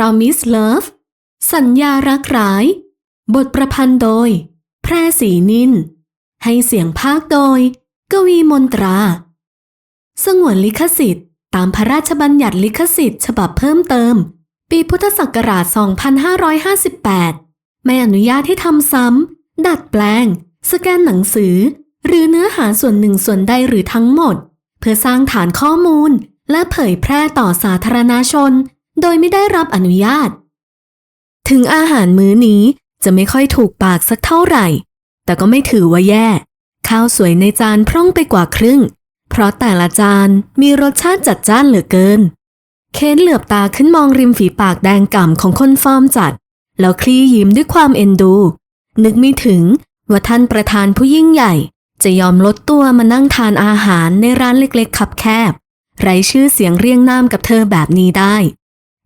Promise Love สัญญารักร้าย บทประพันธ์โดย แพรสีนิน ให้เสียงภาคโดย กวีมนตรา สงวนลิขสิทธิ์ ตามพระราชบัญญัติลิขสิทธิ์ฉบับเพิ่มเติม ปีพุทธศักราช 2558 ไม่อนุญาตให้ทำซ้ำ ดัดแปลง สแกนหนังสือ หรือเนื้อหาส่วนหนึ่งส่วนใดหรือทั้งหมด เพื่อสร้างฐานข้อมูลและเผยแพร่ต่อสาธารณชน โดยไม่ได้รับอนุญาต ถึงอาหารมื้อนี้จะไม่ค่อยถูกปากสักเท่าไหร่ แต่ก็ไม่ถือว่าแย่ ข้าวสวยในจานพร่องไปกว่าครึ่ง เพราะแต่ละจานมีรสชาติจัดจ้านเหลือเกิน เคนเหลือบตาขึ้นมองริมฝีปากแดงก่ำของคนฟอร์มจัด แล้วคลี่ยิ้มด้วยความเอ็นดู นึกไม่ถึงว่าท่านประธานผู้ยิ่งใหญ่ จะยอมลดตัวมานั่งทานอาหารในร้านเล็กๆคับแคบไร้ชื่อเสียงเรียงนามกับเธอแบบนี้ได้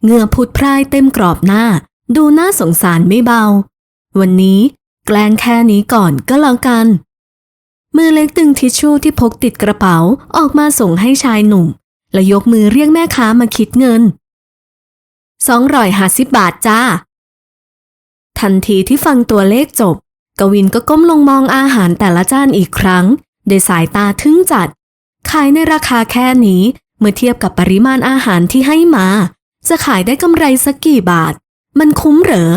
เหงื่อผุดพรายเต็มกรอบหน้า ดูน่าสงสารไม่เบา วันนี้แกล้งแค่นี้ก่อนก็แล้วกัน มือเล็กดึงทิชชู่ที่พกติดกระเป๋าออกมาส่งให้ชายหนุ่ม และยกมือเรียกแม่ค้ามาคิดเงินสองร้อยห้าสิบบาทจ้า ทันทีที่ฟังตัวเลขจบ กวินก็ก้มลงมองอาหารแต่ละจานอีกครั้งโดยสายตาทึ่งจัด ขายในราคาแค่นี้เมื่อเทียบกับปริมาณอาหารที่ให้มา จะขายได้กำไรสักกี่บาท มันคุ้มเหรอ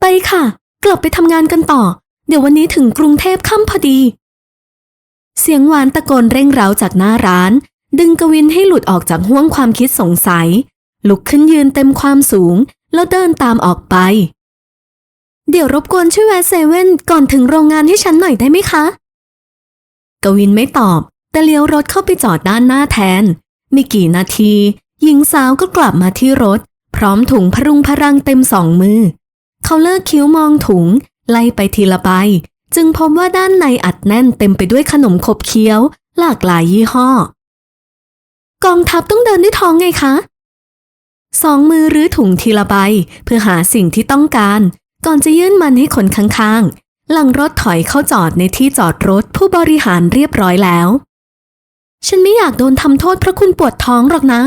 ไปค่ะ กลับไปทำงานกันต่อ เดี๋ยววันนี้ถึงกรุงเทพค่ำพอดี เสียงหวานตะโกนเร่งเร้าจากหน้าร้าน ดึงกวินให้หลุดออกจากห้วงความคิดสงสัย ลุกขึ้นยืนเต็มความสูง แล้วเดินตามออกไป เดี๋ยวรบกวนช่วยแวะเซเว่นก่อนถึงโรงงานให้ฉันหน่อยได้ไหมคะ กวินไม่ตอบ แต่เลี้ยวรถเข้าไปจอดด้านหน้าแทน ไม่กี่นาที หญิงสาวก็กลับมาที่รถ พร้อมถุงพรุงพรังเต็มสองมือ เขาเลิกคิ้วมองถุง ไล่ไปทีละใบจึงพบว่าด้านในอัดแน่นเต็มไปด้วยขนมขบเคี้ยว หลากหลายยี่ห้อ กองทัพต้องเดินด้วยท้องไงคะสองมือรื้อถุงทีละใบเพื่อหาสิ่งที่ต้องการ ก่อนจะยื่นมันให้คนข้างๆ หลังรถถอยเข้าจอดในที่จอดรถผู้บริหารเรียบร้อยแล้ว ฉันไม่อยากโดนทำโทษเพราะคุณปวดท้องหรอกนะ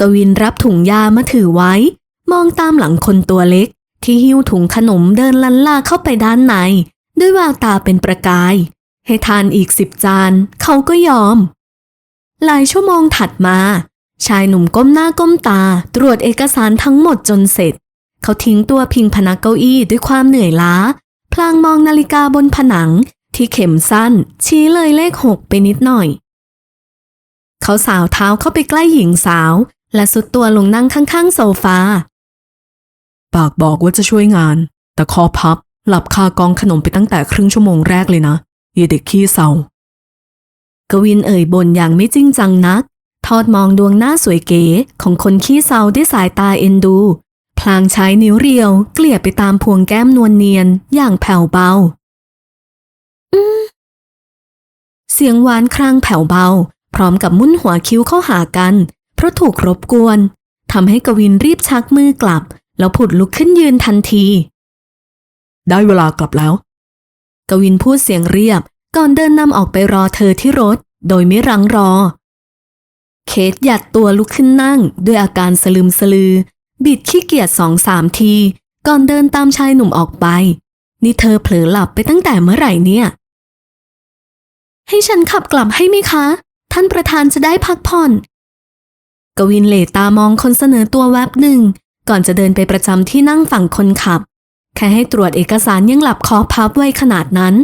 กวินรับถุงยามาถือไว้ มองตามหลังคนตัวเล็ก ที่หิ้วถุงขนมเดินลันล่าเข้าไปด้านใน ด้วยแววตาเป็นประกาย ให้ทานอีกสิบจาน เขาก็ยอม หลายชั่วโมงถัดมา ชายหนุ่มก้มหน้าก้มตา ตรวจเอกสารทั้งหมดจนเสร็จ เขาทิ้งตัวพิงพนักเก้าอี้ด้วยความเหนื่อยล้า พลางมองนาฬิกาบนผนัง ที่เข็มสั้น ชี้เลยเลขหกไปนิดหน่อย เขาสาวเท้าเข้าไปใกล้หญิงสาว และสุดตัวลงนั่งข้างๆโซฟา ปากบอกว่าจะช่วยงาน แต่คอพับ หลับคากองขนมไปตั้งแต่ครึ่งชั่วโมงแรกเลยนะเยเด็กขี้เศร้ากวินเอ่ยบ่นอย่างไม่จริงจังนัก ทอดมองดวงหน้าสวยเก๋ของคนขี้เศร้าด้วยสายตาเอ็นดู พลางใช้นิ้วเรียว เกลี่ยไปตามพวงแก้มนวลเนียนอย่างแผ่วเบาเสียงหวานครางแผ่วเบา พร้อมกับมุ้นหัวคิ้วเข้าหากันเพ ราะถูกรบกวนทำให้กวินรีบชักมือกลับ แล้วผุดลุกขึ้นยืนทันที ได้เวลากลับแล้ว กวินพูดเสียงเรียบ ก่อนเดินนำออกไปรอเธอที่รถ โดยไม่รังรอ เคสหยัดตัวลุกขึ้นนั่ง ด้วยอาการสลืมสลือ บิดขี้เกียจสองสามที ก่อนเดินตามชายหนุ่มออกไป นี่เธอเผลอหลับไปตั้งแต่เมื่อไหร่เนี่ย ให้ฉันขับกลับให้ไหมคะ ท่านประธานจะได้พักผ่อนก วินเหลตามองคนเสนอตัวแวบหนึ่ง ก่อนจะเดินไปประจำที่นั่งฝั่งคนขับ แค่ให้ตรวจเอกสารยังหลับคอพับไว้ขนาดนั้น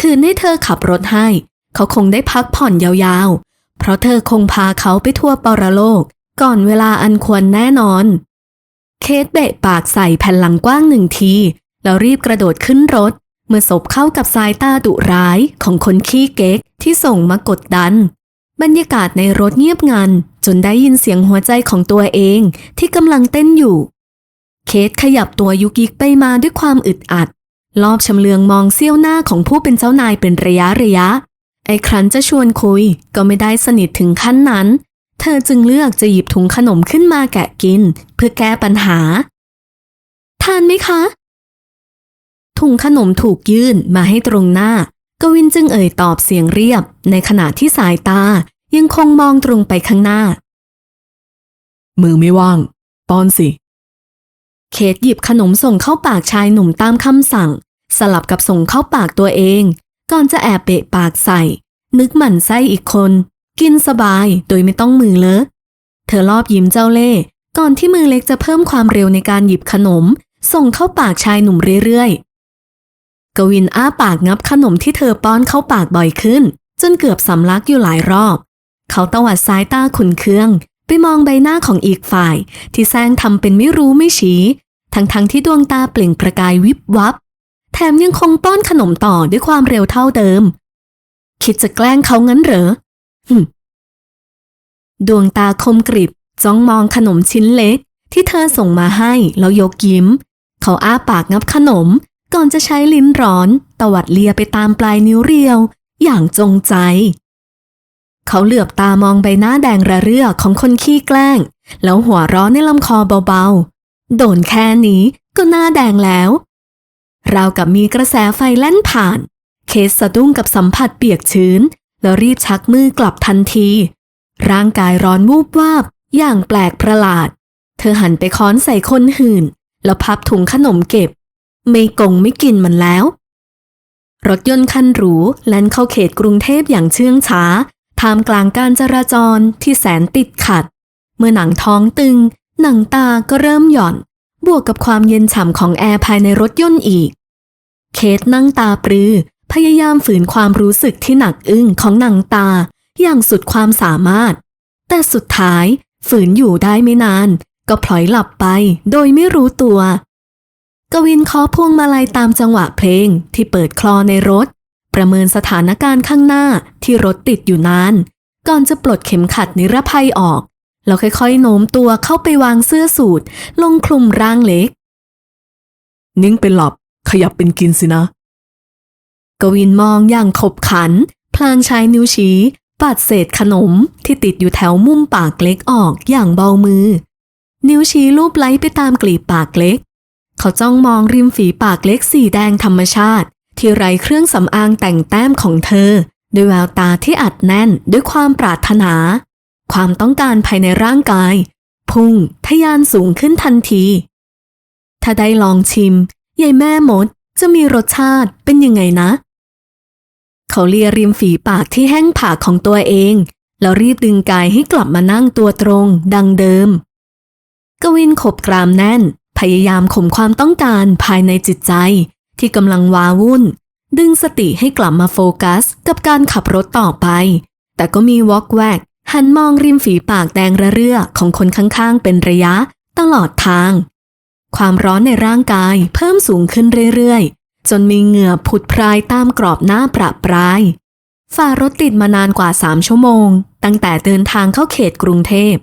คืนให้เธอขับรถให้ เขาคงได้พักผ่อนยาวๆ เพราะเธอคงพาเขาไปทั่วปรโลก ก่อนเวลาอันควรแน่นอน เคสเบะปากใส่แผ่นหลังกว้างหนึ่งที แล้วรีบกระโดดขึ้นรถ เมื่อสบเข้ากับสายตาดุร้ายของคนขี้เก๊กที่ส่งมากดดัน บรรยากาศในรถเงียบงันจนได้ยินเสียงหัวใจของตัวเองที่กำลังเต้นอยู่ เคสขยับตัวยุกยิกไปมาด้วยความอึดอัด รอบชำเลืองมองเสี้ยวหน้าของผู้เป็นเจ้านายเป็นระยะระยะ ไอ้ครั้นจะชวนคุยก็ไม่ได้สนิทถึงขั้นนั้น เธอจึงเลือกจะหยิบถุงขนมขึ้นมาแกะกิน เพื่อแก้ปัญหา ทานไหมคะ ถุงขนมถูกยื่นมาให้ตรงหน้า กวินจึงเอ่ยตอบเสียงเรียบ ในขณะที่สายตายังคงมองตรงไปข้างหน้า มือไม่ว่าง ป้อนสิเคทหยิบขนมส่งเข้าปากชายหนุ่มตามคำสั่ง สลับกับส่งเข้าปากตัวเอง ก่อนจะแอบเปะปากใส่ นึกหมั่นไส้อีกคน กินสบายโดยไม่ต้องมือเลอะเธอรอบยิ้มเจ้าเล่ห์ก่อนที่มือเล็กจะเพิ่มความเร็วในการหยิบขนม ส่งเข้าปากชายหนุ่มเรื่อยๆ กวินอ้าปากงับขนมที่เธอป้อนเข้าปากบ่อยขึ้น จนเกือบสำลักอยู่หลายรอบ เขาตวัดสายตาขุนเคือง ไปมองใบหน้าของอีกฝ่าย ที่แซงทำเป็นไม่รู้ไม่ชี้ ทั้งๆที่ดวงตาเปล่งประกายวิบวับ แถมยังคงป้อนขนมต่อด้วยความเร็วเท่าเดิม คิดจะแกล้งเขางั้นเหรอหึดวงตาคมกริบจ้องมองขนมชิ้นเล็ก ที่เธอส่งมาให้แล้วยกยิ้ม เขาอ้าปากงับขนม ก่อนจะใช้ลิ้นร้อนตวัดเลียไปตามปลายนิ้วเรียว อย่างจงใจ เขาเหลือบตามองใบหน้าแดงระเรื่อของคนขี้แกล้ง แล้วหัวร้อนในลำคอเบาๆ โดนแค่นี้ก็หน้าแดงแล้วราวกับมีกระแสไฟแล่นผ่าน เคสสะดุ้งกับสัมผัสเปียกชื้น แล้วรีบชักมือกลับทันที ร่างกายร้อนวูบวาบ อย่างแปลกประหลาด เธอหันไปค้อนใส่คนหื่น แล้วพับถุงขนมเก็บ ไม่กงไม่กินมันแล้ว รถยนต์คันหรูแล่นเข้าเขตกรุงเทพอย่างเชื่องช้าท่ามกลางการจราจรที่แสนติดขัด เมื่อหนังท้องตึง หนังตาก็เริ่มหย่อน บวกกับความเย็นฉ่ำของแอร์ภายในรถยนต์อีก เคทนั่งตาปรือ พยายามฝืนความรู้สึกที่หนักอึ้งของหนังตา อย่างสุดความสามารถ แต่สุดท้ายฝืนอยู่ได้ไม่นาน ก็พลอยหลับไปโดยไม่รู้ตัว กวินเคาะพวงมาลัยตามจังหวะเพลงที่เปิดคลอในรถ ประเมินสถานการณ์ข้างหน้าที่รถติดอยู่นานก่อนจะปลดเข็มขัดนิรภัยออก แล้วค่อยๆโน้มตัวเข้าไปวางเสื้อสูทลงคลุมร่างเล็ก นิ่งเป็นหลับขยับเป็นกินสินะ กวินมองอย่างขบขัน พลางใช้นิ้วชี้ ปัดเศษขนมที่ติดอยู่แถวมุมปากเล็กออกอย่างเบามือ นิ้วชี้ลูบไล้ไปตามกลีบปากเล็ก เขาจ้องมองริมฝีปากเล็กสีแดงธรรมชาติ ที่ไร้เครื่องสำอางแต่งแต้มของเธอ ด้วยแววตาที่อัดแน่นด้วยความปรารถนา ความต้องการภายในร่างกาย พุ่งทะยานสูงขึ้นทันที ถ้าได้ลองชิมยายแม่มดจะมีรสชาติเป็นยังไงนะ เขาเลียริมฝีปากที่แห้งผากของตัวเอง แล้วรีบดึงกายให้กลับมานั่งตัวตรง ดังเดิม กวินขบกรามแน่น พยายามข่มความต้องการภายในจิตใจ ที่กำลังว้าวุ่น ดึงสติให้กลับมาโฟกัส กับการขับรถต่อไป แต่ก็มีวอกแวก หันมองริมฝีปากแดงระเรื่อของคนข้างๆ เป็นระยะตลอดทาง ความร้อนในร่างกายเพิ่มสูงขึ้นเรื่อยๆ จนมีเหงื่อผุดพรายตามกรอบหน้าประปรายฝ่ารถติดมานานกว่า3ชั่วโมง ตั้งแต่เดินทางเข้าเขตกรุงเทพ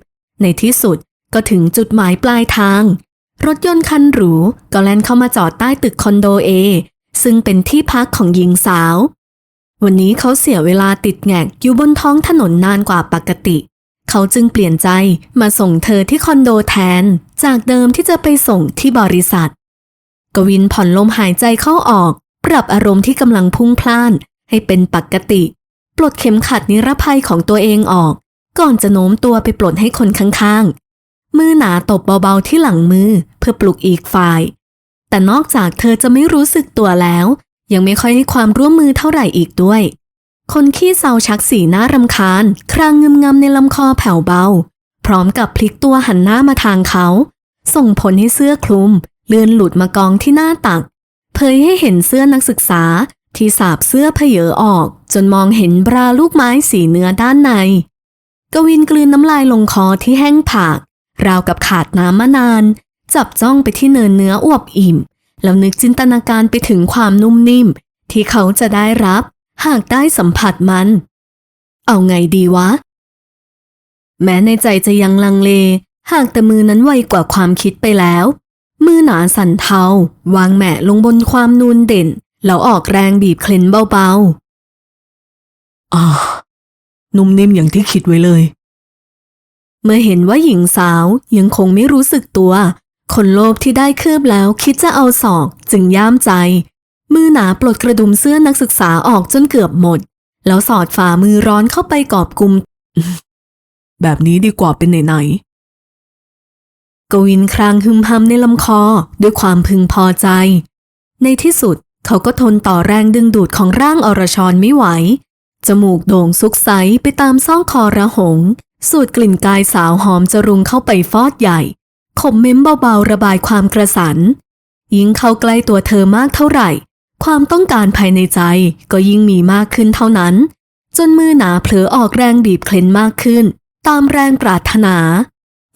ในที่สุดก็ถึงจุดหมายปลายทาง รถยนต์คันหรูก็แล่นเข้ามาจอดใต้ตึกคอนโดเอซึ่งเป็นที่พักของหญิงสาว วันนี้เขาเสียเวลาติดแงกอยู่บนท้องถนนนานกว่าปกติ เขาจึงเปลี่ยนใจมาส่งเธอที่คอนโดแทน จากเดิมที่จะไปส่งที่บริษัท กวินผ่อนลมหายใจเข้าออก ปรับอารมณ์ที่กำลังพุ่งพล่าน ให้เป็นปกติ ปลดเข็มขัดนิรภัยของตัวเองออก ก่อนจะโน้มตัวไปปลดให้คนข้างๆ มือหนาตบเบาๆที่หลังมือเพื่อปลุกอีกฝ่าย แต่นอกจากเธอจะไม่รู้สึกตัวแล้ว ยังไม่ค่อยให้ความร่วมมือเท่าไหร่อีกด้วย คนขี้เศร้าชักสีหน้ารำคาญ ครางเงึมงำในลำคอแผ่วเบา พร้อมกับพลิกตัวหันหน้ามาทางเขา ส่งผลให้เสื้อคลุม เลื่อนหลุดมากองที่หน้าตัก เผยให้เห็นเสื้อนักศึกษาที่สาบเสื้อเพเยอออก จนมองเห็นบราลูกไม้สีเนื้อด้านใน กวินกลืนน้ำลายลงคอที่แห้งผาก ราวกับขาดน้ำมานาน จับจ้องไปที่เนินเนื้ออวบอิ่ม แล้วนึกจินตนาการไปถึงความนุ่มนิ่ม ที่เขาจะได้รับ หากได้สัมผัสมัน เอาไงดีวะ แม้ในใจจะยังลังเล หากแต่มือนั้นไวกว่าความคิดไปแล้ว มือหนาสั่นเทา วางแหมะลงบนความนูนเด่น แล้วออกแรงบีบเคล็นเบาๆอ่านุ่มนิ่มอย่างที่คิดไว้เลย เมื่อเห็นว่าหญิงสาวยังคงไม่รู้สึกตัว คนโลภที่ได้คืบแล้วคิดจะเอาศอกจึงย่ามใจ มือหนาปลดกระดุมเสื้อนักศึกษาออกจนเกือบหมด แล้วสอดฝ่ามือร้อนเข้าไปกอบกุม แบบนี้ดีกว่าเป็นไหนๆกวินครางฮึมฮัมในลำคอด้วยความพึงพอใจ ในที่สุดเขาก็ทนต่อแรงดึงดูดของร่างอรชรไม่ไหว จมูกโด่งซุกใสไปตามซ่องคอระหง สูดกลิ่นกายสาวหอมจะรุงเข้าไปฟอดใหญ่ ขมเม้มเบาๆระบายความกระสัน ยิ่งเข้าใกล้ตัวเธอมากเท่าไหร่ ความต้องการภายในใจก็ยิ่งมีมากขึ้นเท่านั้น จนมือหนาเผลอออกแรงบีบเคล็นมากขึ้น ตามแรงปรารถนา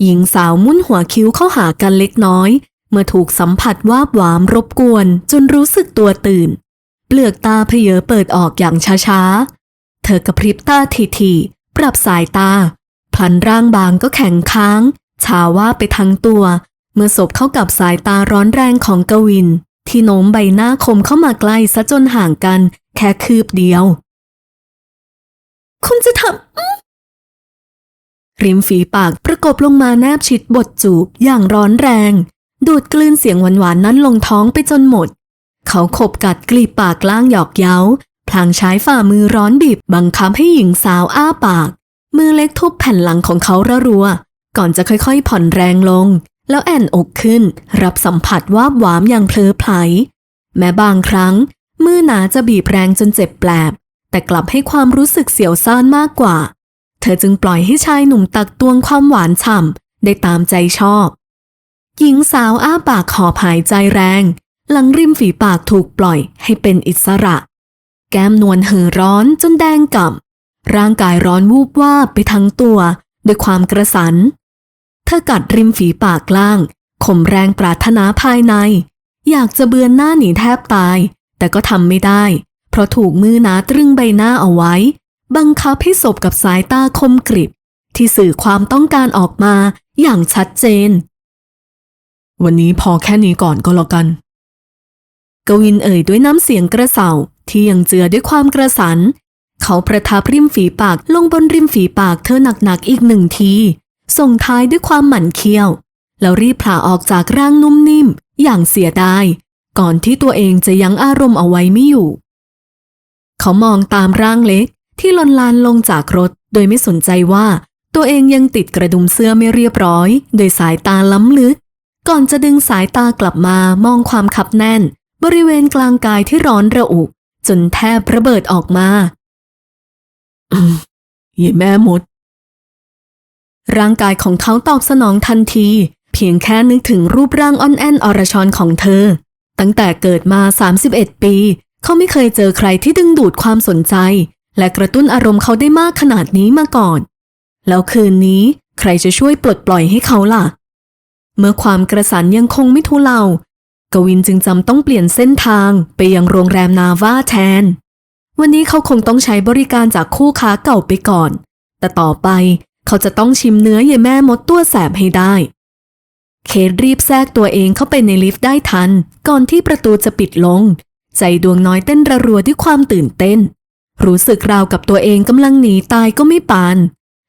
หญิงสาวมุ่นหัวคิ้วเข้าหากันเล็กน้อย เมื่อถูกสัมผัสวาบหวามรบกวน จนรู้สึกตัวตื่น เปลือกตาเพเยอเปิดออกอย่างช้าๆ เธอกระพริบตาทีๆปรับสายตา พลันร่างบางก็แข็งค้าง ชาว่าไปทั้งตัว เมื่อศพเข้ากับสายตาร้อนแรงของกวิน ที่โน้มใบหน้าคมเข้ามาใกล้ซะจนห่างกัน แค่คืบเดียว คุณจะทำริมฝีปากประกบลงมาแนบชิดบทจูบอย่างร้อนแรง ดูดกลืนเสียงหวานๆนั้นลงท้องไปจนหมด เขาขบกัดกลีบปากล่างหยอกเย้าพลางใช้ฝ่ามือร้อนบีบบังคับให้หญิงสาวอ้าปาก มือเล็กทุบแผ่นหลังของเขาระรัวก่อนจะค่อยๆผ่อนแรงลง แล้วแอนอกขึ้น รับสัมผัสวาบหวามอย่างเพลอไผลแม้บางครั้ง มือหนาจะบีบแรงจนเจ็บแปลบ แต่กลับให้ความรู้สึกเสียวซ่านมากกว่า เธอจึงปล่อยให้ชายหนุ่มตักตวงความหวานฉ่ำได้ตามใจชอบ หญิงสาวอ้าปากหอบหายใจแรง หลังริมฝีปากถูกปล่อยให้เป็นอิสระ แก้มนวลเห่อร้อนจนแดงก่ำ ร่างกายร้อนวูบวาบไปทั้งตัวด้วยความกระสัน เธอกัดริมฝีปากล่างข่มแรงปรารถนาภายใน อยากจะเบือนหน้าหนีแทบตาย แต่ก็ทำไม่ได้ เพราะถูกมือหนาตรึงใบหน้าเอาไว้ บังคับให้สบกับสายตาคมกริบ ที่สื่อความต้องการออกมาอย่างชัดเจน วันนี้พอแค่นี้ก่อนก็แล้วกัน กวินเอ่ยด้วยน้ำเสียงกระเสาที่ยังเจือด้วยความกระสัน เขาประทับริมฝีปากลงบนริมฝีปากเธอหนักๆอีกหนึ่งที ส่งท้ายด้วยความหมั่นเคี้ยว แล้วรีบผ่าออกจากร่างนุ่มนิ่ม อย่างเสียดาย ก่อนที่ตัวเองจะยั้งอารมณ์เอาไว้ไม่อยู่ เขามองตามร่างเล็กที่ลนลานลงจากรถโดยไม่สนใจว่า ตัวเองยังติดกระดุมเสื้อไม่เรียบร้อย โดยสายตาล้ำลึก ก่อนจะดึงสายตากลับมามองความขับแน่น บริเวณกลางกายที่ร้อนระอุ จนแทบระเบิดออกมา ย่แม่มด ร่างกายของเขาตอบสนองทันที เพียงแค่นึกถึงรูปร่างอ่อนแอนอรชรของเธอ ตั้งแต่เกิดมา 31 ปี เขาไม่เคยเจอใครที่ดึงดูดความสนใจ และกระตุ้นอารมณ์เขาได้มากขนาดนี้มาก่อน แล้วคืนนี้ใครจะช่วยปลดปล่อยให้เขาล่ะ เมื่อความกระสันยังคงไม่ทุเลากวินจึงจำต้องเปลี่ยนเส้นทางไปยังโรงแรมนาว่าแทน วันนี้เขาคงต้องใช้บริการจากคู่ค้าเก่าไปก่อน แต่ต่อไปเขาจะต้องชิมเนื้อเยายแม่มดตัวแสบให้ได้ เคทรีบแทรกตัวเองเข้าไปในลิฟต์ได้ทัน ก่อนที่ประตูจะปิดลง ใจดวงน้อยเต้นระรัวด้วยความตื่นเต้น รู้สึกราวกับตัวเองกำลังหนีตายก็ไม่ปาน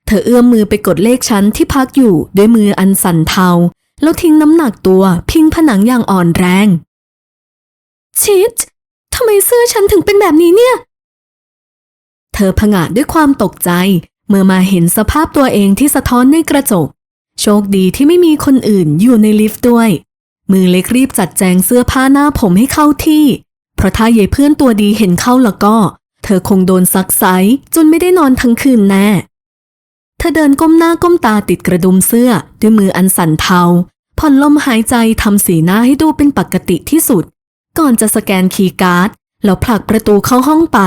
เธอเอื้อมมือไปกดเลขชั้นที่พักอยู่ด้วยมืออันสั่นเทา แล้วทิ้งน้ำหนักตัวพิงผนังอย่างอ่อนแรง ชิดทำไมเสื้อฉันถึงเป็นแบบนี้เนี่ย เธอผงาดด้วยความตกใจ เมื่อมาเห็นสภาพตัวเองที่สะท้อนในกระจก โชคดีที่ไม่มีคนอื่นอยู่ในลิฟต์ด้วย มือเล็กรีบจัดแจงเสื้อผ้าหน้าผมให้เข้าที่ เพราะถ้ายายเพื่อนตัวดีเห็นเข้าแล้วก็ เธอคงโดนซักไซจนไม่ได้นอนทั้งคืนแน่เธอเดินก้มหน้าก้มตาติดกระดุมเสื้อ ด้วยมืออันสั่นเทา ผ่อนลมหายใจทำสีหน้าให้ดูเป็นปกติที่สุด ก่อนจะสแกนคีย์การ์ดแล้วผลักประตูเข้าห้องไป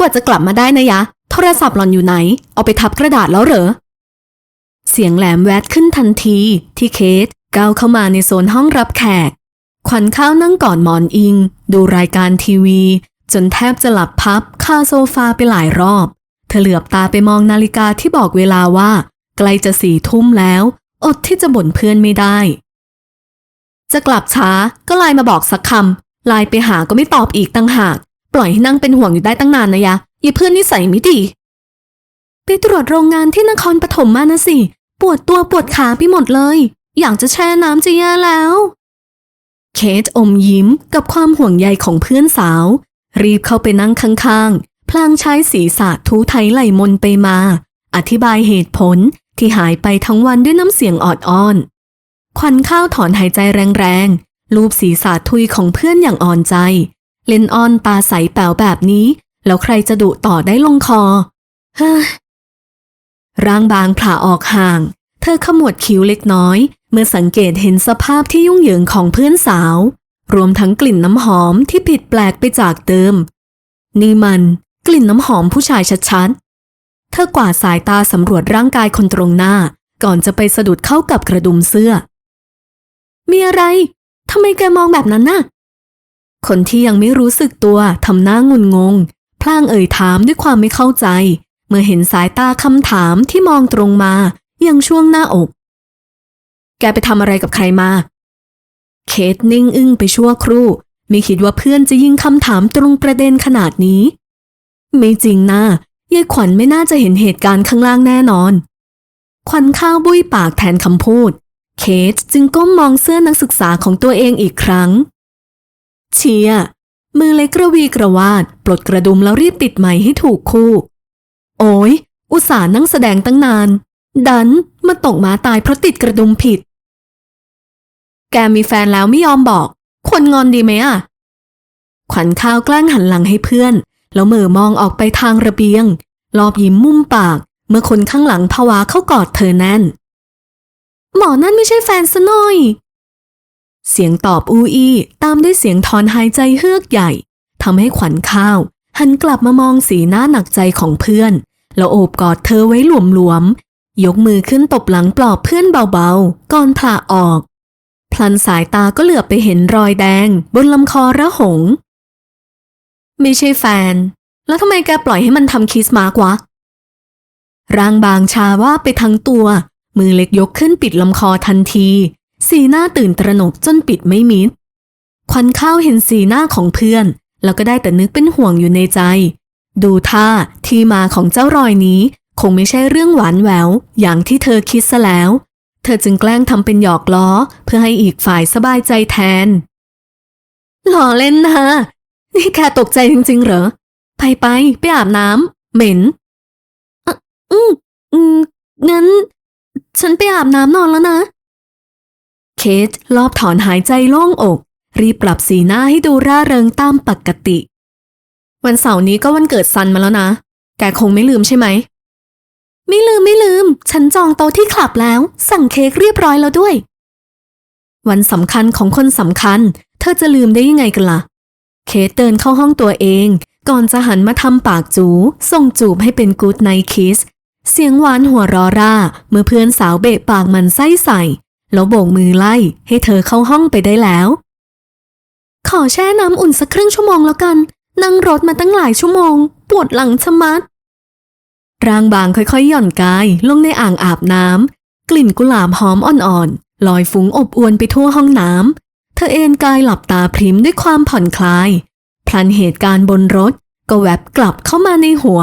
กว่าจะกลับมาได้นะยะ โทรศัพท์หล่อนอยู่ไหน เอาไปทับกระดาษแล้วเหรอ เสียงแหลมแวดขึ้นทันทีที่เคสก้าวเข้ามาในโซนห้องรับแขก ขวัญข้าวนั่งก่อนหมอนอิง ดูรายการทีวี จนแทบจะหลับพับคาโซฟาไปหลายรอบ เธอเหลือบตาไปมองนาฬิกาที่บอกเวลาว่า ใกล้จะสี่ทุ่มแล้ว อดที่จะบ่นเพื่อนไม่ได้ จะกลับช้าก็ไลน์มาบอกสักคำไลน์ไปหาก็ไม่ตอบอีกตั้งหาก ปล่อยให้นั่งเป็นห่วงอยู่ได้ตั้งนานนะยะอย่าเพื่อนนิสัยไม่ดี ไปตรวจโรงงานที่นครปฐมมานะสิ ปวดตัวปวดขาไปหมดเลย อยากจะแช่น้ำจะแย่แล้ว เคทอมยิ้มกับความห่วงใยของเพื่อนสาว รีบเข้าไปนั่งข้างๆ พลางใช้ศีรษะทูไทยไหลมนไปมา อธิบายเหตุผลที่หายไปทั้งวันด้วยน้ำเสียงออดอ้อน ควันข้าวถอนหายใจแรงๆ ลูบศีรษะทุยของเพื่อนอย่างอ่อนใจ เล่นอ้อนตาใสแป๋วแบบนี้ แล้วใครจะดุต่อได้ลงคอ เฮ้ร่างบางผ่าออกห่าง เธอขมวดคิ้วเล็กน้อย เมื่อสังเกตเห็นสภาพที่ยุ่งเหยิงของเพื่อนสาว รวมทั้งกลิ่นน้ำหอมที่ผิดแปลกไปจากเดิม นี่มันกลิ่นน้ำหอมผู้ชายชัดๆ เธอกวาดสายตาสำรวจร่างกายคนตรงหน้า ก่อนจะไปสะดุดเข้ากับกระดุมเสื้อ มีอะไร ทำไมแกมองแบบนั้นน่ะ คนที่ยังไม่รู้สึกตัวทำหน้างุนงง พลางเอ่ยถามด้วยความไม่เข้าใจ เมื่อเห็นสายตาคำถามที่มองตรงมายังช่วงหน้าอก แกไปทำอะไรกับใครมา เคทนิ่งอึ้งไปชั่วครู่ ไม่คิดว่าเพื่อนจะยิงคำถามตรงประเด็นขนาดนี้ ไม่จริงนะยายขวัญไม่น่าจะเห็นเหตุการณ์ข้างล่างแน่นอน ขวัญข้าวบุ้ยปากแทนคำพูด เคทจึงก้มมองเสื้อนักศึกษาของตัวเองอีกครั้ง เชียมือเล็กกระวีกระวาด ปลดกระดุมแล้วรีบติดไหมให้ถูกคู่ โอ้ยอุตส่าห์นั่งแสดงตั้งนาน ดันมาตกหมาตายเพราะติดกระดุมผิด แกมีแฟนแล้วไม่ยอมบอกควรงอนดีไหมอะ ขวัญข้าวแกล้งหันหลังให้เพื่อน แล้วเหมือมองออกไปทางระเบียง รอบยิ้มมุมปาก เมื่อคนข้างหลังภาวะเข้ากอดเธอแน่น หมอนั่นไม่ใช่แฟนซะหน่อย เสียงตอบอูอี้ตามด้วยเสียงถอนหายใจเฮือกใหญ่ทำให้ขวัญข้าว หันกลับมามองสีหน้าหนักใจของเพื่อน แล้วโอบกอดเธอไว้หลวมๆ ยกมือขึ้นตบหลังปลอบเพื่อนเบาๆ ก่อนพลาออก พลันสายตาก็เหลือบไปเห็นรอยแดง บนลำคอระหง ไม่ใช่แฟน แล้วทำไมแกปล่อยให้มันทำคิสมากวะ ร่างบางชาว่าไปทั้งตัว มือเล็กยกขึ้นปิดลำคอทันที สีหน้าตื่นตระหนกจนปิดไม่มิด ควันข้าวเห็นสีหน้าของเพื่อน แล้วก็ได้แต่นึกเป็นห่วงอยู่ในใจ ดูท่าที่มาของเจ้ารอยนี้ คงไม่ใช่เรื่องหวานแหวว อย่างที่เธอคิดซะแล้ว เธอจึงแกล้งทำเป็นหยอกล้อ เพื่อให้อีกฝ่ายสบายใจแทนหล่อเล่นนะนี่แค่ตกใจจริง ๆ เหรอ ไปไปไปอาบน้ำเหม็นอืมอืมงั้น ฉันไปอาบน้ำนอนแล้วนะ เคทรอบถอนหายใจโล่งอก รีบปรับสีหน้าให้ดูร่าเริงตามปกติ วันเสาร์นี้ก็วันเกิดซันมาแล้วนะ แกคงไม่ลืมใช่ไหม ไม่ลืมไม่ลืม ฉันจองโต๊ะที่คลับแล้ว สั่งเค้กเรียบร้อยแล้วด้วย วันสำคัญของคนสำคัญ เธอจะลืมได้ยังไงกันล่ะ เคทเดินเข้าห้องตัวเอง ก่อนจะหันมาทำปากจูส่งจูบให้เป็นกู๊ดไนคิสเสียงหวานหัวรอร่า เมื่อเพื่อนสาวเบะปากมันไส้ใส่ แล้วโบกมือไล่ให้เธอเข้าห้องไปได้แล้ว ขอแช่น้ำอุ่นสักครึ่งชั่วโมงแล้วกัน นั่งรถมาตั้งหลายชั่วโมง ปวดหลังชะมัดร่างบางค่อยๆ หย่อนกายลงในอ่างอาบน้ำกลิ่นกุหลาบหอมอ่อนๆลอยฟุ้งอบอวนไปทั่วห้องน้ำเธอเอนกายหลับตาพริมด้วยความผ่อนคลาย พลันเหตุการณ์บนรถก็แวบกลับเข้ามาในหัว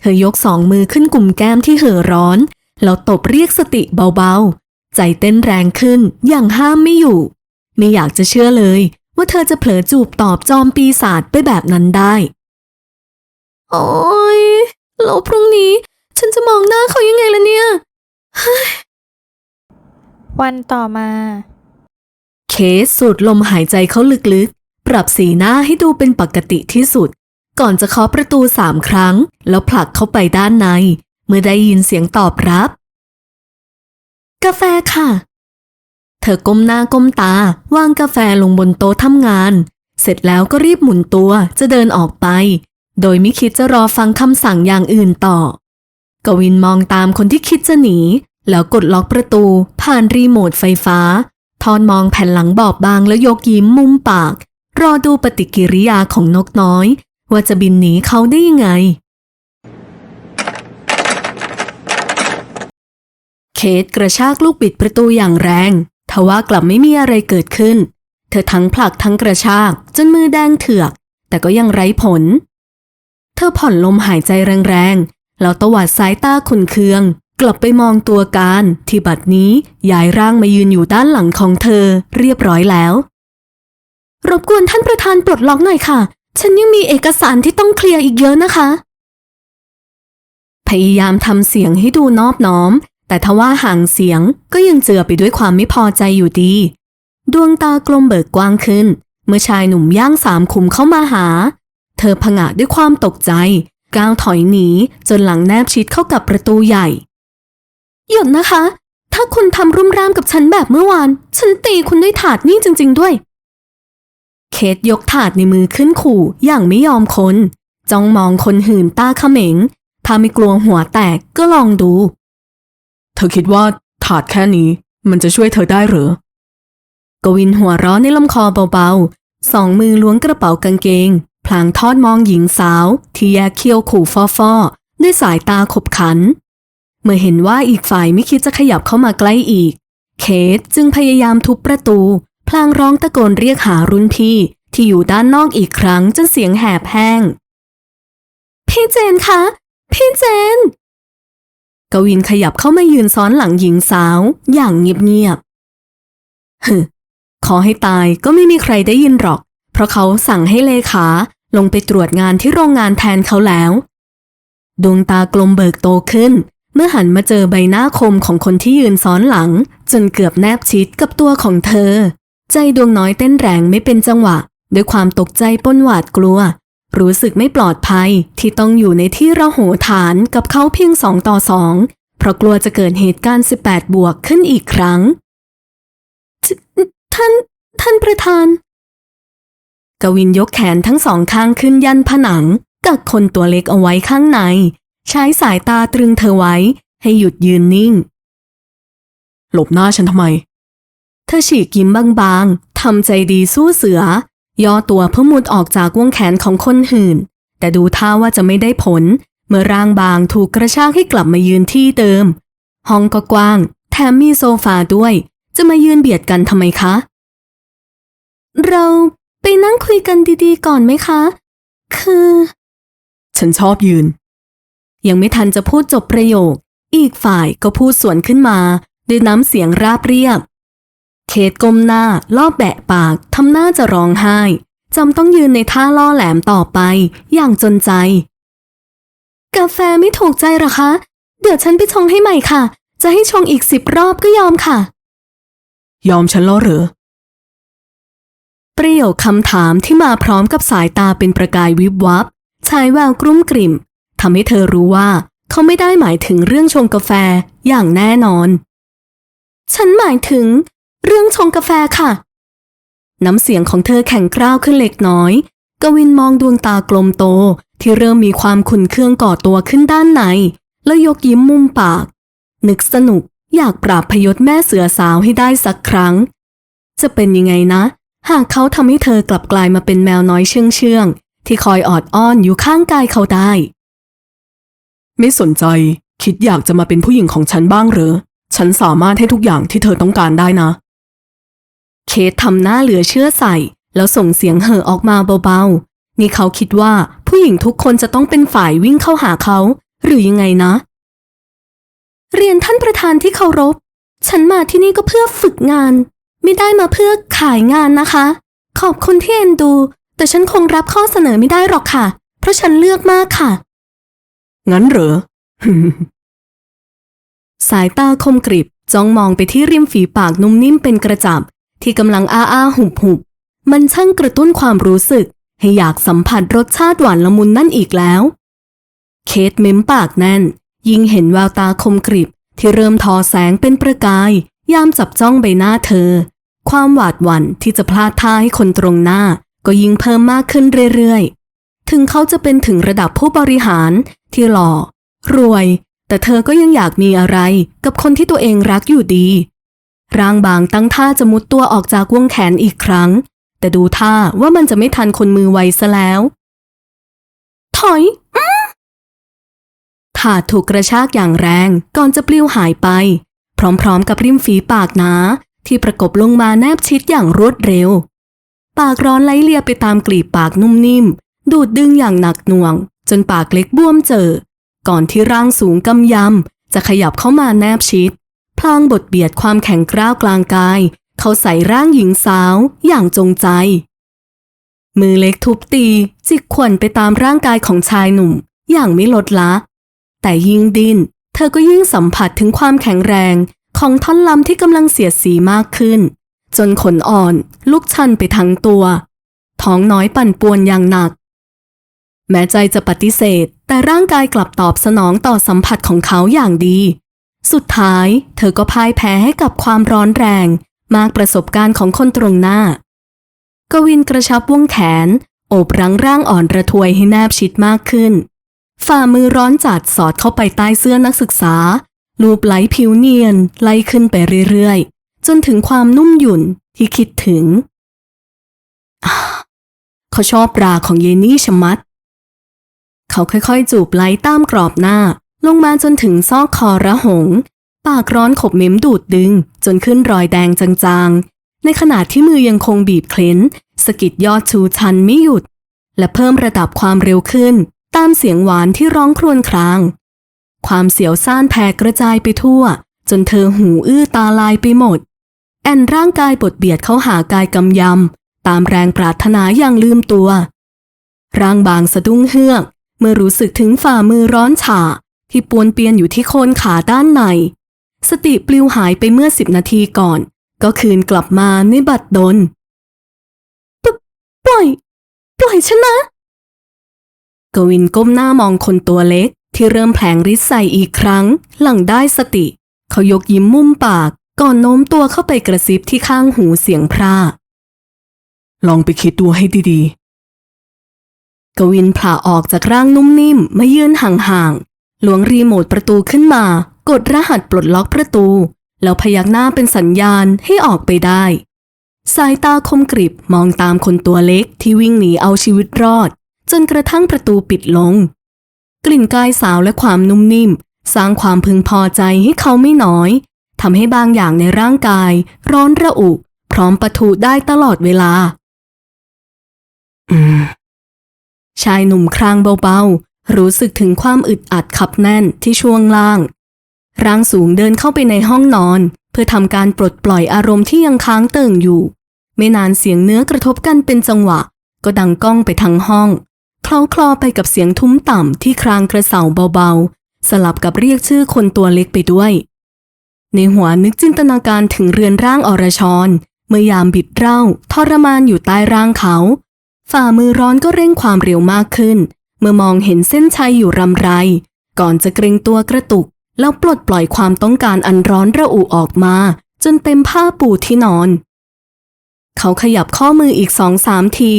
เธอยกสองมือขึ้นกลุ่มแก้มที่เห่อร้อน แล้วตบเรียกสติเบาๆ ใจเต้นแรงขึ้นอย่างห้ามไม่อยู่ ไม่อยากจะเชื่อเลย ว่าเธอจะเผลอจูบตอบจอมปีศาจไปแบบนั้นได้ โอ้ยแล้วพรุ่งนี้ ฉันจะมองหน้าเขายังไงล่ะเนี่ย วันต่อมา เคสสูดลมหายใจเขาลึกๆ ปรับสีหน้าให้ดูเป็นปกติที่สุด ก่อนจะเคาะประตูสามครั้ง แล้วผลักเข้าไปด้านใน เมื่อได้ยินเสียงตอบรับ กาแฟค่ะ เธอก้มหน้าก้มตาวางกาแฟลงบนโต๊ะทำงาน เสร็จแล้วก็รีบหมุนตัวจะเดินออกไป โดยไม่คิดจะรอฟังคำสั่งอย่างอื่นต่อ กวินมองตามคนที่คิดจะหนี แล้วกดล็อกประตู ผ่านรีโมทไฟฟ้า ทอนมองแผ่นหลังบอบบางแล้วยกยิ้มมุมปาก รอดูปฏิกิริยาของนกน้อย ว่าจะบินหนีเขาได้ยังไง เคทกระชากลูกบิดประตูอย่างแรง ทว่ากลับไม่มีอะไรเกิดขึ้น เธอทั้งผลักทั้งกระชาก จนมือแดงเถือก แต่ก็ยังไร้ผล เธอผ่อนลมหายใจแรงๆ แล้วตวัดสายตาขุนเคือง กลับไปมองตัวการที่บัดนี้ย้ายร่างมายืนอยู่ด้านหลังของเธอเรียบร้อยแล้ว รบกวนท่านประธานปลดล็อกหน่อยค่ะ ฉันยังมีเอกสารที่ต้องเคลียร์อีกเยอะนะคะพยายามทำเสียงให้ดูนอบน้อม แต่ทว่าห่างเสียงก็ยังเจือไปด้วยความไม่พอใจอยู่ดี ดวงตากลมเบิกกว้างขึ้น เมื่อชายหนุ่มย่างสามขุมเข้ามาหา เธอผงะด้วยความตกใจ ก้าวถอยหนีจนหลังแนบชิดเข้ากับประตูใหญ่ หยุดนะคะ ถ้าคุณทำรุ่มร่ามกับฉันแบบเมื่อวาน ฉันตีคุณด้วยถาดนี่จริง ๆ ด้วย เคทยกถาดในมือขึ้นขู่อย่างไม่ยอมคนจ้องมองคนหื่นตาเขม็ง ถ้าไม่กลัวหัวแตกก็ลองดู เธอคิดว่าถาดแค่นี้มันจะช่วยเธอได้หรือกวินหัวร้อนในลำคอเบาๆ สองมือล้วงกระเป๋ากางเกง พลางทอดมองหญิงสาว ที่แยกเขี้ยวขู่ฟอๆด้วยสายตาขบขัน เมื่อเห็นว่าอีกฝ่ายไม่คิดจะขยับเข้ามาใกล้อีก เคทจึงพยายามทุบประตู พลางร้องตะโกนเรียกหารุ่นพี่ที่อยู่ด้านนอกอีกครั้งจนเสียงแหบแห้ง พี่เจนคะ พี่เจน กวินขยับเข้ามายืนซ้อนหลังหญิงสาว อย่างเงียบๆฮึขอให้ตายก็ไม่มีใครได้ยินหรอก เพราะเขาสั่งให้เลขาลงไปตรวจงานที่โรงงานแทนเขาแล้ว ดวงตากลมเบิกโตขึ้น เมื่อหันมาเจอใบหน้าคมของคนที่ยืนซ้อนหลัง จนเกือบแนบชิดกับตัวของเธอ ใจดวงน้อยเต้นแรงไม่เป็นจังหวะ ด้วยความตกใจป้นหวาดกลัว รู้สึกไม่ปลอดภัยที่ต้องอยู่ในที่ระโหฐานกับเขาเพียงสองต่อสองเพราะกลัวจะเกิดเหตุการณ์ 18 บวกขึ้นอีกครั้ง ท่าน ท่านประธาน กวินยกแขนทั้งสองข้างขึ้นยันผนัง กักคนตัวเล็กเอาไว้ข้างใน ใช้สายตาตรึงเธอไว้ ให้หยุดยืนนิ่ง หลบหน้าฉันทำไม เธอฉีกยิ้มบางๆทำใจดีสู้เสือ ย่อตัวเพื่อมุดออกจากวงแขนของคนหื่น แต่ดูท่าว่าจะไม่ได้ผล เมื่อร่างบางถูกกระชากให้กลับมายืนที่เดิม ห้องก็กว้าง แถมมีโซฟาด้วย จะมายืนเบียดกันทำไมคะ เราไปนั่งคุยกันดีๆก่อนไหมคะ คือ ฉันชอบยืน ยังไม่ทันจะพูดจบประโยค อีกฝ่ายก็พูดสวนขึ้นมา ด้วยน้ำเสียงราบเรียบ เคทก้มหน้าลอบแบะปากทำหน้าจะร้องไห้จำต้องยืนในท่าล่อแหลมต่อไป อย่างจนใจ กาแฟไม่ถูกใจหรอคะ เดี๋ยวฉันไปชงให้ใหม่ค่ะ จะให้ชงอีกสิบรอบก็ยอมค่ะ ยอมฉันแล้วเหรอประโยคคำถามที่มาพร้อมกับสายตาเป็นประกายวิบวับฉายแววกลุ้มกลิ่มทำให้เธอรู้ว่า เขาไม่ได้หมายถึงเรื่องชงกาแฟอย่างแน่นอน ฉันหมายถึง เรื่องชงกาแฟค่ะ น้ำเสียงของเธอแข็งกร้าวขึ้นเล็กน้อย กวินมองดวงตากลมโตที่เริ่มมีความขุ่นเคืองก่อตัวขึ้นด้านใน แล้วยกยิ้มมุมปาก นึกสนุกอยากปราบพยศแม่เสือสาวให้ได้สักครั้ง จะเป็นยังไงนะ หากเขาทำให้เธอกลับกลายมาเป็นแมวน้อยเชื่องเชื่องที่คอยออดอ้อนอยู่ข้างกายเขาได้ ไม่สนใจ คิดอยากจะมาเป็นผู้หญิงของฉันบ้างหรือ ฉันสามารถให้ทุกอย่างที่เธอต้องการได้นะ เคททำหน้าเหลือเชื่อใส่ แล้วส่งเสียงเห่อออกมาเบาๆ นี่เขาคิดว่าผู้หญิงทุกคนจะต้องเป็นฝ่ายวิ่งเข้าหาเขา หรือยังไงนะ เรียนท่านประธานที่เคารพ ฉันมาที่นี่ก็เพื่อฝึกงาน ไม่ได้มาเพื่อขายงานนะคะ ขอบคุณที่เอ็นดู แต่ฉันคงรับข้อเสนอไม่ได้หรอกค่ะ เพราะฉันเลือกมากค่ะ งั้นเหรอ สายตาคมกริบจ้องมองไปที่ริมฝีปากนุ่มนิ่มเป็นกระจับ ที่กำลังอ้าอ้าหุบหุบมันช่างกระตุ้นความรู้สึก ให้อยากสัมผัสรสชาติหวานละมุนนั่นอีกแล้ว เคทเม้มปากแน่น ยิ่งเห็นแววตาคมกริบที่เริ่มทอแสงเป็นประกาย ยามจับจ้องใบหน้าเธอ ความหวาดหวั่นที่จะพลาดท่าให้คนตรงหน้า ก็ยิ่งเพิ่มมากขึ้นเรื่อยๆ ถึงเขาจะเป็นถึงระดับผู้บริหารที่หล่อ รวย แต่เธอก็ยังอยากมีอะไรกับคนที่ตัวเองรักอยู่ดี ร่างบางตั้งท่าจะมุดตัวออกจากวงแขนอีกครั้ง แต่ดูท่าว่ามันจะไม่ทันคนมือไวซะแล้ว ถอยอถาดถูกกระชากอย่างแรงก่อนจะปลิวหายไป พร้อมๆกับริมฝีปากหนาที่ประกบลงมาแนบชิดอย่างรวดเร็ว ปากร้อนไหลเลียไปตามกลีบปากนุ่มนิ่ม ดูดดึงอย่างหนักหน่วง จนปากเล็กบวมเจอ ก่อนที่ร่างสูงกำยำจะขยับเข้ามาแนบชิด พลางบทเบียดความแข็งกร้าวกลางกาย เขาใส่ร่างหญิงสาวอย่างจงใจ มือเล็กทุบตี จิกขวนไปตามร่างกายของชายหนุ่ม อย่างไม่ลดละ แต่ยิ่งดิน้น เธอก็ยิ่งสัมผัสถึงความแข็งแรง ของท่อนลำที่กำลังเสียดสีมากขึ้น จนขนอ่อนลุกชันไปทั้งตัว ท้องน้อยปั่นป่วนอย่างหนัก แม้ใจจะปฏิเสธ แต่ร่างกายกลับตอบสนองต่อสัมผัสของเขาอย่างดี สุดท้ายเธอก็พ่ายแพ้ให้กับความร้อนแรง มากประสบการณ์ของคนตรงหน้ากวินกระชับวงแขน โอบรั้งร่างอ่อนระทวยให้แนบชิดมากขึ้น ฝ่ามือร้อนจัดสอดเข้าไปใต้เสื้อนักศึกษา ลูบไหลผิวเนียน ไล่ขึ้นไปเรื่อยๆ จนถึงความนุ่มหยุ่นที่คิดถึง เขาชอบราของเยนี่ชมัด เขาค่อยๆ จูบไหลตามกรอบหน้า ลงมาจนถึงซอกคอระหง ปากร้อนขบเม้มดูดดึง จนขึ้นรอยแดงจางๆ ในขณะที่มือยังคงบีบเคล้นสกิดยอดชูชันไม่หยุด และเพิ่มระดับความเร็วขึ้น ตามเสียงหวานที่ร้องครวญคราง ความเสียวซ่านแผ่กระจายไปทั่ว จนเธอหูอื้อตาลายไปหมด แอนร่างกายบดเบียดเข้าหากายกำยำ ตามแรงปรารถนาอย่างลืมตัว ร่างบางสะดุ้งเฮือก เมื่อรู้สึกถึงฝ่ามือร้อนฉา ที่ปวนเปียนอยู่ที่โคนขาด้านใน สติปลิวหายไปเมื่อสิบนาทีก่อน ก็คืนกลับมาในบัดดลปปล่อย ปล่อยฉันนะ กวินก้มหน้ามองคนตัวเล็กที่เริ่มแผลงฤทธิ์ใส่อีกครั้ง หลังได้สติ เขายกยิ้มมุมปากก่อนโน้มตัวเข้าไปกระซิบที่ข้างหูเสียงพร่าลองไปคิดดูให้ดีๆ กวินผ่าออกจากร่างนุ่มนิ่มมายืนห่างๆ ลวงรีโมทประตูขึ้นมา กดรหัสปลดล็อกประตู แล้วพยักหน้าเป็นสัญญาณให้ออกไปได้ สายตาคมกริบมองตามคนตัวเล็กที่วิ่งหนีเอาชีวิตรอด จนกระทั่งประตูปิดลง กลิ่นกายสาวและความนุ่มนิ่ม สร้างความพึงพอใจให้เขาไม่น้อยทำให้บางอย่างในร่างกาย ร้อนระอุ พร้อมปะทุได้ตลอดเวลาๆอืมชายหนุ่มครางเบาๆ รู้สึกถึงความอึดอัดขับแน่นที่ช่วงล่าง ร่างสูงเดินเข้าไปในห้องนอน เพื่อทำการปลดปล่อยอารมณ์ที่ยังค้างเติ่งอยู่ ไม่นานเสียงเนื้อกระทบกันเป็นจังหวะ ก็ดังก้องไปทั้งห้องเคล้าคลอไปกับเสียงทุ้มต่ำที่ครางกระเสาเบาๆ สลับกับเรียกชื่อคนตัวเล็กไปด้วย ในหัวนึกจินตนาการถึงเรือนร่างอรชร เมื่อยามบิดเร่าทรมานอยู่ใต้ร่างเขา ฝ่ามือร้อนก็เร่งความเร็วมากขึ้น เมื่อมองเห็นเส้นชัยอยู่รำไร ก่อนจะเกรงตัวกระตุก แล้วปลดปล่อยความต้องการอันร้อนระอุออกมา จนเต็มผ้าปูที่นอน เขาขยับข้อมืออีกสองสามที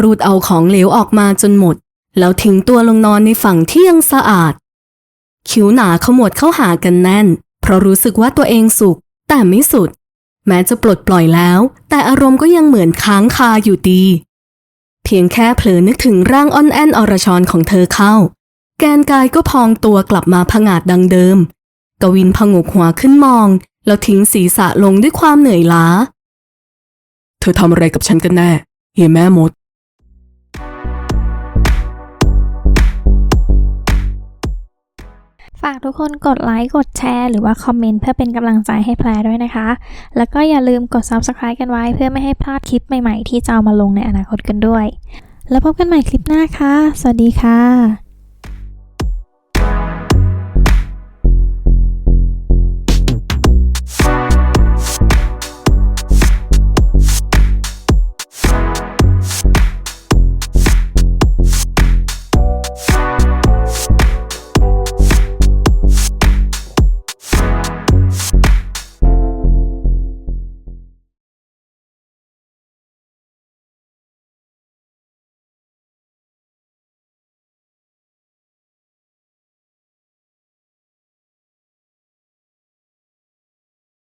รูดเอาของเหลวออกมาจนหมด แล้วทิ้งตัวลงนอนในฝั่งที่ยังสะอาด คิ้วหนาขมวดเข้าหากันแน่น เพราะรู้สึกว่าตัวเองสุข แต่ไม่สุด แม้จะปลดปล่อยแล้ว แต่อารมณ์ก็ยังเหมือนค้างคาอยู่ดี เพียงแค่เผลอนึกถึงร่างอ่อนแอนอรชรของเธอเข้า แกนกายก็พองตัวกลับมาผงาดดังเดิม กวินพงกหัวขึ้นมอง แล้วทิ้งศีรษะลงด้วยความเหนื่อยล้า เธอทำอะไรกับฉันกันแน่ เฮียแม่มด ฝากทุกคนกดไลค์ กดแชร์ หรือว่าคอมเมนต์เพื่อเป็นกำลังใจให้แพรด้วยนะคะ แล้วก็อย่าลืมกด Subscribe กันไว้เพื่อไม่ให้พลาดคลิปใหม่ๆ ที่จะเอามาลงในอนาคตกันด้วย แล้วพบกันใหม่คลิปหน้าค่ะ สวัสดีค่ะ